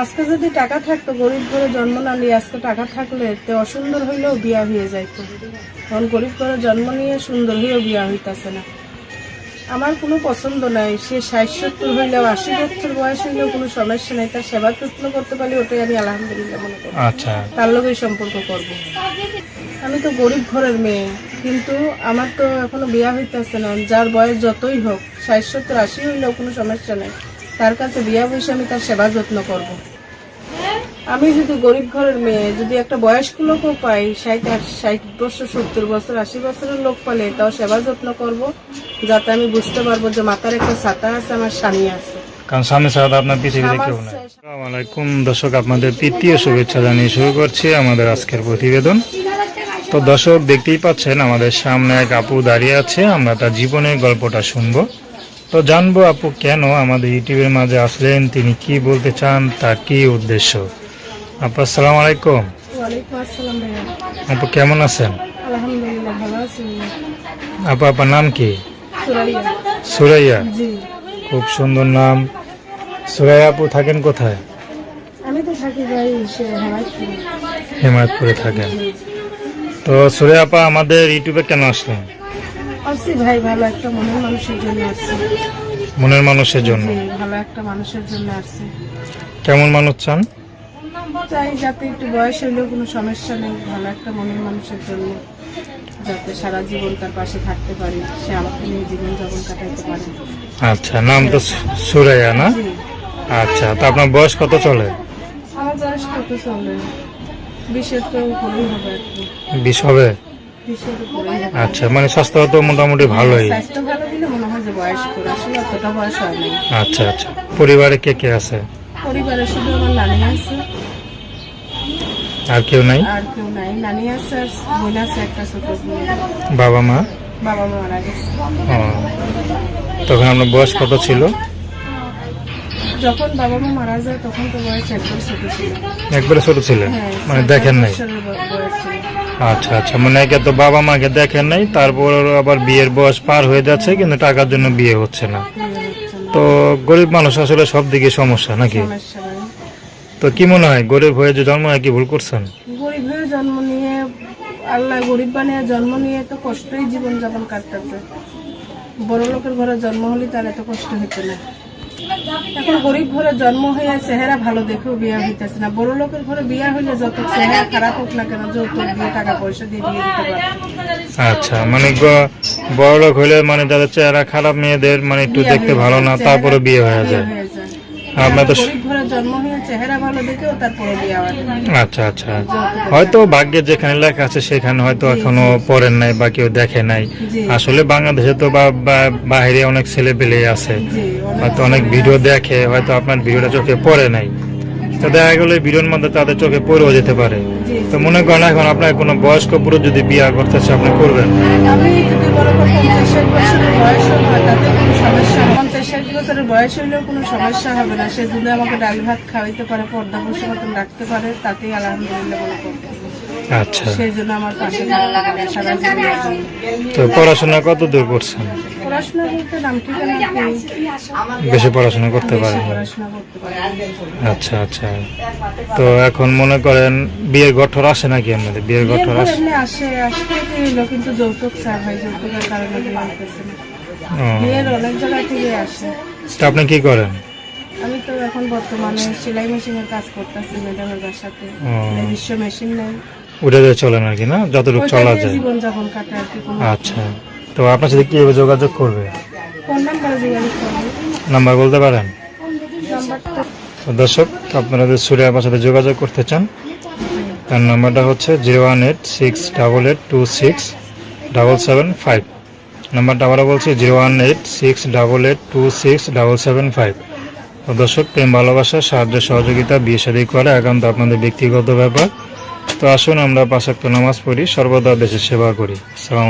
আজকে যদি টাকা থাকতো গরিব ঘরে জন্ম না নিয়ে আজকে টাকা থাকলে তে অসুন্দর হইলেও বিয়া হয়ে যাইতো। কারণ গরিব ঘরে জন্ম নিয়ে সুন্দর হয়েও বিয়া হইতাছে না। আমার কোনো পছন্দ নাই সে ষাট সত্তর হইলেও আশি বছর বয়স হইলেও কোনো সমস্যা নাই তার সেবা যত্ন করতে পারি ওটাই আমি আলহামদুলিল্লাহ মনে করি। আচ্ছা। তার লোকেই সম্পর্ক করব। আমি তো গরিব ঘরের মেয়ে কিন্তু আমার তো এখনও বিয়া হইতেছে না। যার বয়স যতই হোক ষাট সত্তর আশি হইলেও কোনো সমস্যা নেই। তার কাছে বিয়া বসে আমি তার সেবা যত্ন করব। আমি যদি গরিব ঘরের মেয়ে যদি একটা বয়স্ক লোকও পাই ষাট ষাট বছর সত্তর বছর আশি বছরের লোক পালে তাও সেবা যত্ন করব যাতে আমি বুঝতে পারব যে মাথার একটা ছাতা আছে আমার স্বামী আছে। কারণ সামনে ছাড়া আপনার পৃথিবীতে কেউ নাই। আসসালামু আলাইকুম। দর্শক আপনাদের তৃতীয় শুভেচ্ছা জানিয়ে শুরু করছি আমাদের আজকের প্রতিবেদন। তো দর্শক দেখতেই পাচ্ছেন আমাদের সামনে এক আপু দাঁড়িয়ে আছে। আমরা তার জীবনের গল্পটা শুনব। তো জানব আপু কেন আমাদের ইউটিউবের মাঝে আসলেন? তিনি কি বলতে চান? তার কি উদ্দেশ্য? আপু আসসালামু আলাইকুম। আপু কেমন আছেন? আপু আপনার নাম কি? সুরাইয়া। খুব সুন্দর নাম। সুরাইয়া আপু থাকেন কোথায়? হেমায়তপুর। হেমায়তপুরে থাকেন। তো সুরাইয়া আপা আমাদের ইউটিউবে কেন আসলেন? আসছি ভাই ভালো একটা মনের মানুষের জন্য আসছি। মনের মানুষের জন্য? ভালো একটা মানুষের জন্য আসছি। কেমন মানুষ চান? চাই যাতে একটু বয়স হইলেও কোনো সমস্যা নেই ভালো একটা মনের মানুষের জন্য। যাতে সারা জীবন তার পাশে থাকতে পারি সে আমাকে নিয়ে জীবন যাপন কাটাইতে পারে। আচ্ছা নাম তো সুরাইয়া না? আচ্ছা তো আপনার বয়স কত চলে? আমার বয়স কত চলে? বিশের তো হবে বিশ হবে? আচ্ছা মানে স্বাস্থ্য তো মোটামুটি ভালোই। স্বাস্থ্য ভালো মনে হয় যে বয়স করে আসলে অতটা বয়স হয় নাই। আচ্ছা আচ্ছা। পরিবারে কে কে আছে? পরিবারে শুধু আমার নানি আছে। আর কেউ নাই? আর কেউ নাই। নানি আছে আর বোন আছে একটা ছোট বোন। বাবা মা? বাবা মা মারা গেছে। তখন আপনার বয়স কত ছিল? যখন বাবা মা মারা যায় তখন তো বয়স একবার ছোট ছিল। একবারে ছোট ছিলেন হ্যাঁ মানে দেখেন নাই? আচ্ছা আচ্ছা। মানে একে তো বাবা মাকে দেখেন নাই তারপর আবার বিয়ের বয়স পার হয়ে যাচ্ছে কিন্তু টাকার জন্য বিয়ে হচ্ছে না। তো গরিব মানুষ আসলে সব দিকে সমস্যা নাকি? তো কি মনে হয় গরিব হয়ে যে জন্ম হয় কি ভুল করছেন? গরিব হয়ে জন্ম নিয়ে আল্লাহ গরিব বানিয়ে জন্ম নিয়ে তো কষ্টই জীবন যাপন কাটতেছে বড় লোকের ঘরে জন্ম হলে তার এত কষ্ট হইতো না। এখন গরিব ঘরে জন্ম হয়ে চেহারা ভালো দেখেও বিয়া হইতেছে না। বড় লোকের ঘরে বিয়া হইলে যত চেহারা খারাপ হোক না কেন যত বিয়ে টাকা পয়সা দিয়ে বিয়ে দিতে পারে আচ্ছা মানে বড় লোক হইলে মানে যাদের চেহারা খারাপ মেয়েদের মানে একটু দেখতে ভালো না তারপরে বিয়ে হয়ে যায়। আপনার তো জন্ম হয়ে চেহারা ভালো দেখেও তারপরে বিয়ে আচ্ছা আচ্ছা। হয়তো ভাগ্যে যেখানে লেখা আছে সেখানে হয়তো এখনও পড়েন নাই বা কেউ দেখে নাই। আসলে বাংলাদেশে তো বা বাহিরে বাইরে অনেক ছেলে পেলে আছে হয়তো অনেক ভিডিও দেখে হয়তো আপনার ভিডিওটা চোখে পড়ে নাই। তো দেখা গেলো ভিডিওর মধ্যে তাদের চোখে পড়েও যেতে পারে। তো মনে করেন এখন আপনার কোনো বয়স্ক পুরো যদি বিয়ে করতে চায় আপনি করবেন? আমি যদি বড় পঞ্চাশ ষাট বছরের বয়স হয় তাতে কোনো সমস্যা বছরের বয়স হইলেও কোনো সমস্যা হবে না। সে আমাকে ডাল ভাত খাওয়াইতে পারে পর্দা বসে মতন রাখতে পারে তাতেই আলহামদুলিল্লাহ বলে করতে আচ্ছা। সেই জন্য আমার পাশে সারা জীবনের তো পড়াশোনা কত দূর করছেন? পড়াশোনা করতে নাম ঠিকানা বেশি পড়াশোনা করতে পারেন পারে আচ্ছা আচ্ছা। তো এখন মনে করেন বিয়ের গঠর আসে নাকি আপনাদের? বিয়ের গঠর আসে? আসে আসতে কিন্তু যৌতুক চায় ভাই যৌতুকের কারণে বিয়ের অনেক জায়গা থেকে আসে। তো আপনি কি করেন? আমি তো এখন বর্তমানে সেলাই মেশিনের কাজ করতেছি ম্যাডামের বাসাতে ও। নিজস্ব মেশিন নেই। উঠে দিয়ে চলেন আর কি না? যতটুকু চলা যায়। জীবন যাপন কাটে আর কি আচ্ছা। তো আপনার সাথে কীভাবে যোগাযোগ করবে? নাম্বারে বলতে পারেন? দর্শক আপনারা যদি সুরিয়া আমার সাথে যোগাযোগ করতে চান তার নাম্বারটা হচ্ছে zero one eight six double eight two six double seven five. নাম্বারটা আবারও বলছি zero one eight six double eight two six double seven five. তো দর্শক প্রেম ভালোবাসা সাহায্য সহযোগিতা বিয়ে শাদী করে একান্ত আপনাদের ব্যক্তিগত ব্যাপার। তো আসুন আমরা পাশাক্ত নামাজ পড়ি সর্বদা দেশের সেবা করি। সালাম